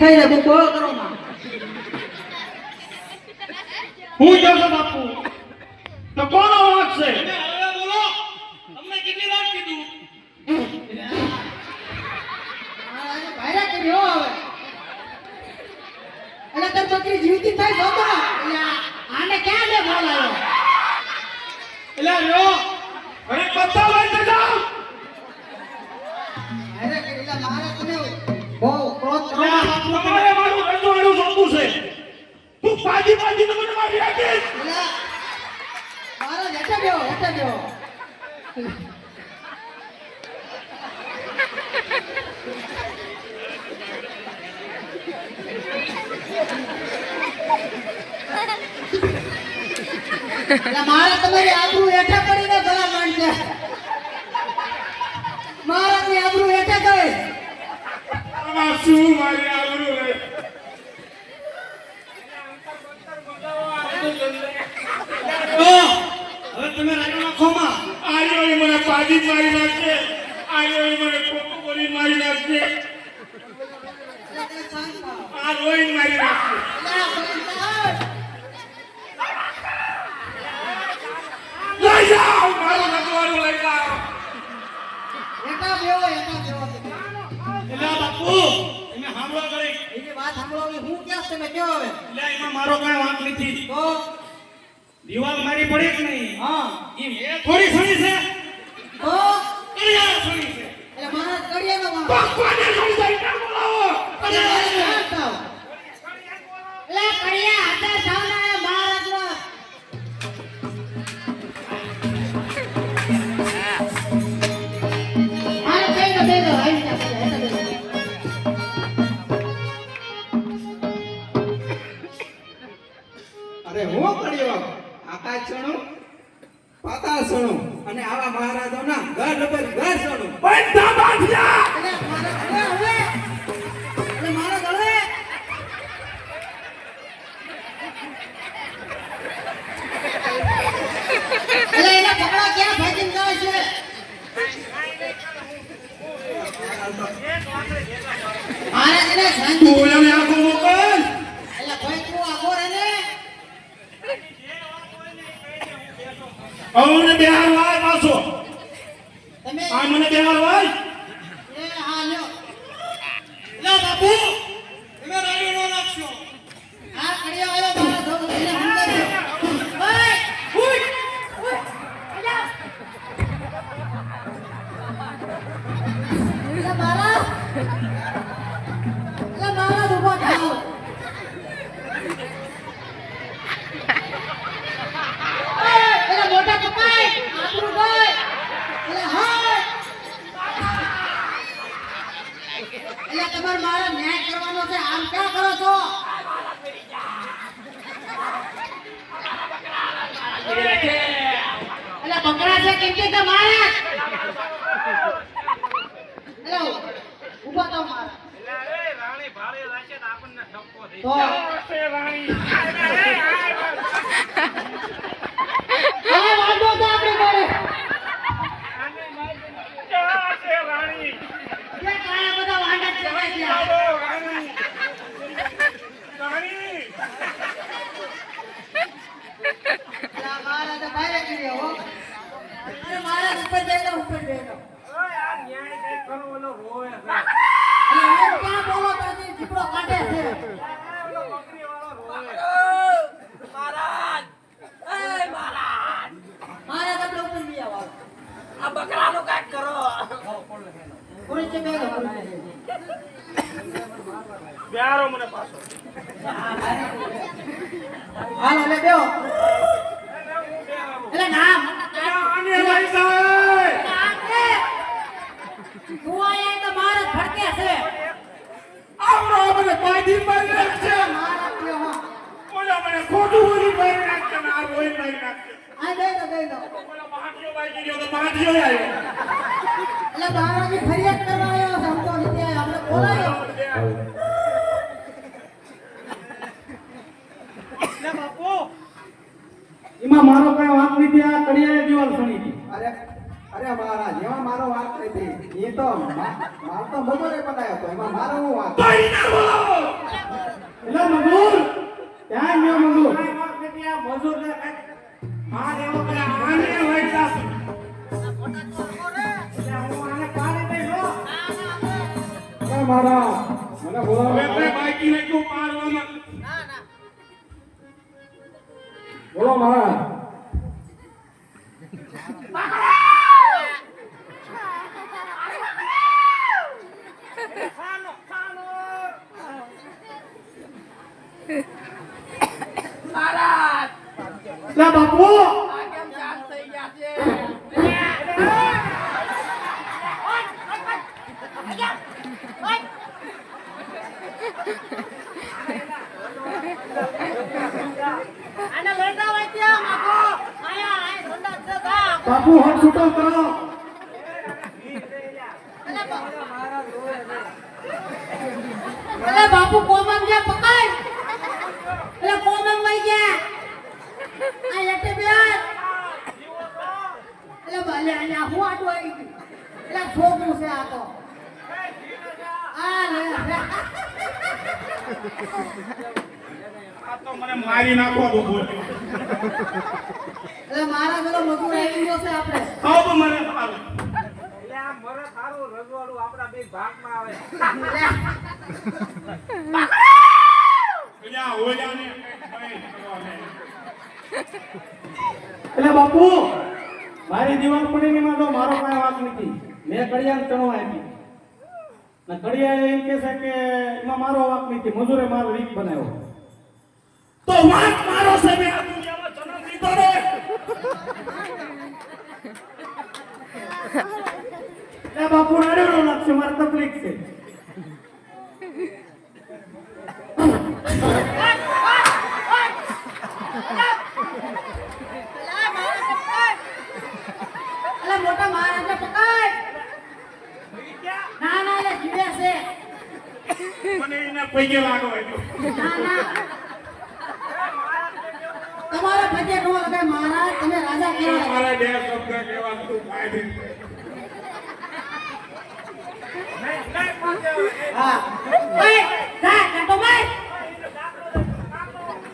થઈ જાય બહુ બોલો કરો માં હું જોશો બાપુ તો કોનો વાંક છે હવે બોલો તમને કેટલી વાર કીધું ભાઈરા કર્યો હવે એટલે તાર છોકરી જીવતી થાય જતો આને ક્યાં લે બોલાયો એટલે રહ્યો અરે બધા પાજી તો મને મારી મારો હેઠે બેહો હેઠે એટલે મારે તમારી આબરૂ હેઠે પડીને ભલા માંડશે. મારાની આબરૂ હેઠે ગઈ શું મારી આબરૂ રે હવે તમે રાજો નાખો માં. આર્યો મને પાજી મારી નાખશે. આર્યો મને કોકો બોલી મારી નાખશે. તે. આ રોઈ મારી નાખશે. મારો કઈ વાંક નથી. તો દિવાલ મારી પડી કે નહીં? હા. એ એ થોડી સણી છે. તો? કડિયા સણી છે. એટલે મારા કડિયાનો વાંક. કોને લઈ જાય ના બોલાવો એટલે શાંત થાઓ. એટલે કડિયા હતા સાવના મહારાજનો મારે કઈ ન બેગો આવી જા અરે હું કર્યો આકાશ સણું અને આવા મહારાજોના ઘર પર ઘર સણું બધા બાંધ્યા! એટલે મારે હવે હવે! એટલે મારે હવે એટલે એના કપડા ક્યાં ફેંકીને જાય છે? મારે એને શાંતિ તું એને આખો મોકલ એટલે ભાઈ તું આગો રહે ને મને બિહાર લાય પાછો એલા તમારે મારે ન્યાય કરવાનો છે. આમ ક્યાં કરો છો? એટલે બકરા છે કેમ કે તમારે એટલે ઊભો તો મારા. તો હવે વાંધો તો આપણે ઘરે જે કાયા બધા વાંડા જ કહેવાય છે એટલે આ મારા તો બારે કર્યો હો અરે મારા ઉપર બેઠો ઉપર બેઠો એટલે હું ક્યાં બોલો તો હજી દીપડો કાઢે છે મારા કપડા ઉપર બી આવો પૂરી છે બેઠો પૂરી છે બિહારો મને પાછો હાલો લે બેહો. એમાં મારો કઈ વાત નથી આ કડિયા દિવાલ સણી હતી. અરે અરે મારા જેવા મારો વાત થઈ એ તો માર તો મજૂરે પતાયો તો એમાં મારો હું વાત એટલે મજૂર ક્યાં ગયો મજૂર. મજૂર ને માર એવો કરે આને હોય જા મારા મને બોલાવે. બાઈકી નહીં તું મારવામાં બોલો મહારાજ. થઈ ગયા આને લેતા હોય ત્યાં માગો આયા આય ઠંડા છે જા બાપુ હક છૂટો અલે બાપુ કોમમ ગયા પકડ અલે કોમમ વઈ ગયા આ લેટે બેર અલે ભલે અહીંયા હું આટો આવી ગયું અલે છોકરું છે આ તો આ લે આ તો મને મારી નાખો તો બોલ અલે મારા પેલો મજૂર આવી ગયો છે આપણે ખાવ તો મને સારું એટલે બાપુ મારી દીવાલ પડીની માં તો મારો કાંઈ વાંક નથી. મેં કડિયાને ચણવા આપી. ને કડિયા એમ કે છે કે એમાં મારો વાક નથી. મજૂરે મારો રીત બનાવ્યો. તો વાત મારો છે મેં આ દુનિયામાં જન્મ લીધો રે એ બાપુ રાડેલો લાગશે મારે તકલીફ છે મોટા મહારાજને પકડ. ના ના જીવે છે. મને એને પૈકે લાગવા ના ના. તમારે ફજે નો લગાય મહારાજ તમે રાજા કહેવાય. મારા બે શબ્દ કહેવા તું ફાયદે હા ઓય જા કાટો ભાઈ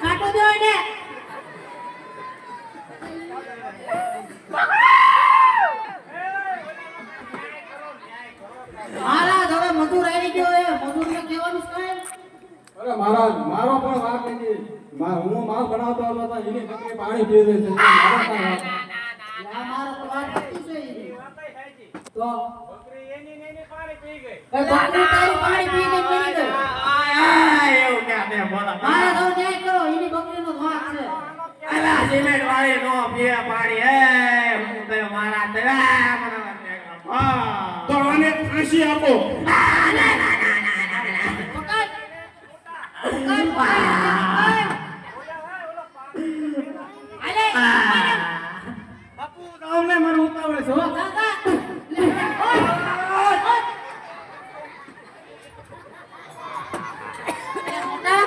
કાટો દો એને મહારાજ હવે મજૂર આવી ગયો એ મજૂરને કહેવાનું છે અરે મહારાજ, મારો પણ વાત નથી. હું માલ બનાવતો હતો, એની પાણી પી રહી છે. મારો પણ વાંક નથી. આ મારો તો વાત સાચી છે ઈ. તો એ બકરી તારી પાણી પી ગઈ મરી ગઈ એવું ક્યાં બે બોલા મારા તો ન્યાય કરો એની બકરીનો વાંક છે. અલા સિમેન્ટ વાળી નો પીએ પાણી એ હું તો મારા તે મને તો આને ફાંસી આપો. પકડ પકડ અલે. બાપુ તમને મને ઉતાવળ છે હો. દાદા લે ઓય ઓય એ મોટા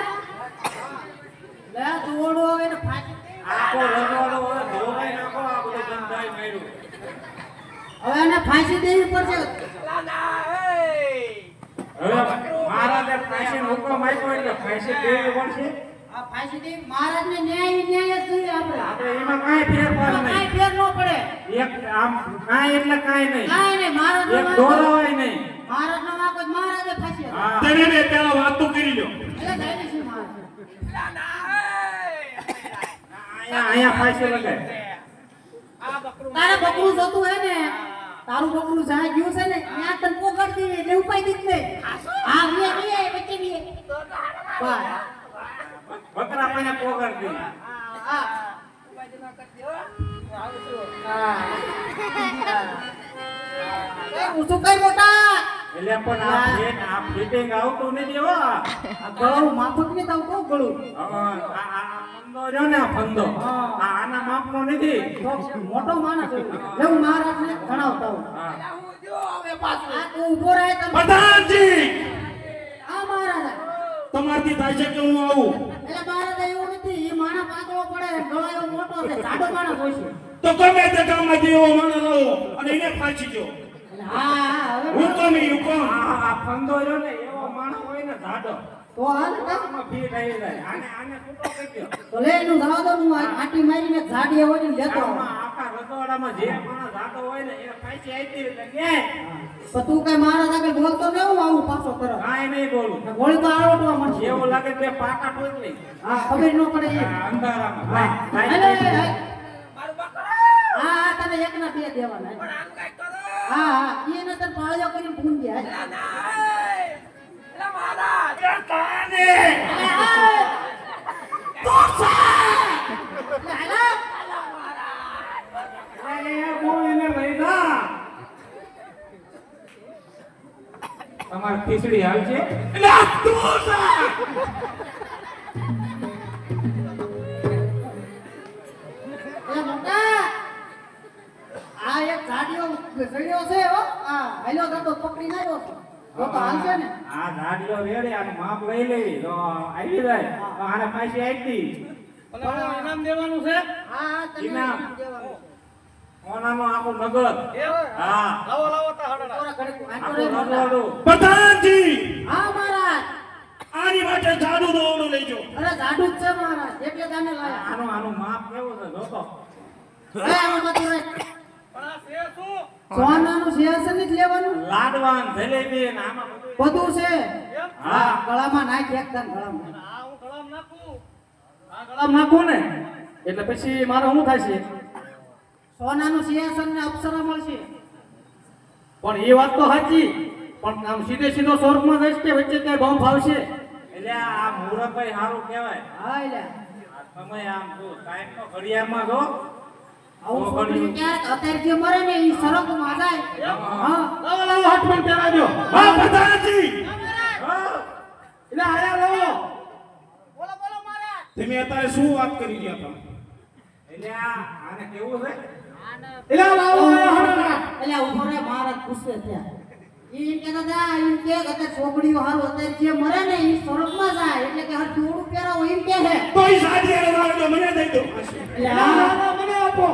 લે દોડો એને ફાટી આખો રજવાડો હવે ધોવાઈ નાખો આ બધું ગંધાઈ માર્યું હવે એને ફાંસી દેવી પડશે હવે મહારાજે ફાંસીનો હુકમ આપ્યો એટલે ફાંસી દેવી પડશે આ ફાંસી દેવી મહારાજને ન્યાય ન્યાય જ જોઈએ આપણે આપણે કાંઈ ફેર પડે કાંઈ ફેર ન પડે. એક આમ કાંઈ એટલે કાંઈ નહીં. કાંઈ નહીં મહારાજનો એક દોરો હોય. નહીં. મહારાજનો વાંક હોય તો મહારાજે ફાંસી. હા. તેને બે પેલા વાત તો કરી લો એટલે કાંઈ નહીં મહારાજ અહીંયા અહીંયા ફાંસી લગાય તારે બકરું જોતું હે ને તારું બકરું જાય ગયું છે ને ત્યાં તને પોગડ દે એટલે ઉપાય દીધ ને હા વીએ વીએ વચ્ચે વીએ બકરા મને પોગડ દી હા. એટલે પણ આ ફેટ આ ફિટિંગ આવતું નથી હો. આ ગળું માફક ને તો કહું ગળું. હવે આ આ આ ફંદો રહ્યો ને ફંદો. આ આના માપનો નથી. મોટો માણસ. લે હું મહારાજને જણાવતા હું. હા આ તું ઊભો રહે તમે. પ્રધાનજી! આ મહારાજ. તમારથી થાય છે કે હું આવું? મહારાજ પાતળો પડે ગળાયો મોટો છે જાડો માણસ હોય છે તો ગમે તે ગામમાં જેવો માણસ આવો અને એને ફાંસી દો હા હું તો નહીં હું કોણ? હા હા ફંદો રહ્યો ને એવો માણસ હોય ને જાડો તો હાલ કા? આમાં ફીટ જાય આને આને છૂટો કરી દો. તો લે એનું જવા દો હું આટી મારીને ઝાડીએ હોય ને લેતો આખા રસોડામાં જે માણસ જાતો હોય ને એ પાછી આવી એટલે કે. પણ તું કઈ મારા આગળ બોલતો ને હું આવું પાછો કરો કાંઈ નહીં બોલું. ગોળી તો આવડવા મળશે એવું લાગે કે પાકા ટોચલી હા ખબર ન પડે એ અંધારામાં. હા. ભાઈ, હાલે, હા. હા તને એક ના બે દેવાના. હા હા. એને તને પાળ્યો કરીને પૂન દે હાલ. કાને અલે, હાલ. અલે, હાલો. અરે, એ બહુ એને લઈ જા. તમારે ખીચડી હાલ છે. આ એક ગાડીઓ છે હો. હાલ્યો જતો પકડી નાખ્યો છે. તો તો હાલશે ને. આ ધાડીઓ રેડી આનું માપ લઈ લેવી તો આવી જાય. આને પાછી આપી. ઇનામ દેવાનું છે? હા. ઇનામ. દેવાનું. ઓનાનો આખું નગર. હા. રે મોટા. રજવાડું પ્રધાનજી! હા મહારાજ. આની માટે ઝાડુ દોડો લેજો. અરે જાડુ જ છે મહારાજ. એટલે તને લાયા. આનો આનો માપ કેવો છે જોતો? એ આમાં બધું રે. સોનાનું સિંહાસન જ લેવાનું? લાડવાન જલેબી ને આમાં બધું. બધું છે. હા. ગળામાં નાખ એકદમ ગળામાં. ગળામાં નાખું ને? એટલે પછી મારે શું થાય છે? સોનાનું સિંહાસન ને અપ્સરા મળશે. પણ એ વાત તો સાચી પણ આમ સીધે સીધો સ્વર્ગમાં જઈશ કે વચ્ચે ક્યાંય બોમ્બ ફાવશે એટલે આ મુરબ્બાઈ સારું કહેવાય. હા એટલે. આ સમય આમ જો ટાઈમ તો ઘડિયાળમાં જો આવું છોકરી ક્યાંક અત્યારે જે મરે ને એ સરગમાં જાય. હા. લાવો લાવો હાથ પણ પહેરાજો હા પ્રધાનજી એટલે આયા લાવો. બોલો બોલો મહારાજ. તમે અત્યારે શું વાત કરી રહ્યા હતા? એટલે આ આને કેવું છે? મહારાજ પૂછે ત્યાં ઈ એમ કહેતા હતા એમ કે છોકરીઓ હાલ અત્યારે જે મરે ને એ સ્વર્ગમાં જાય. એટલે કે હર જોડું હોય એમ કે છે દઈ દો. મને આપો.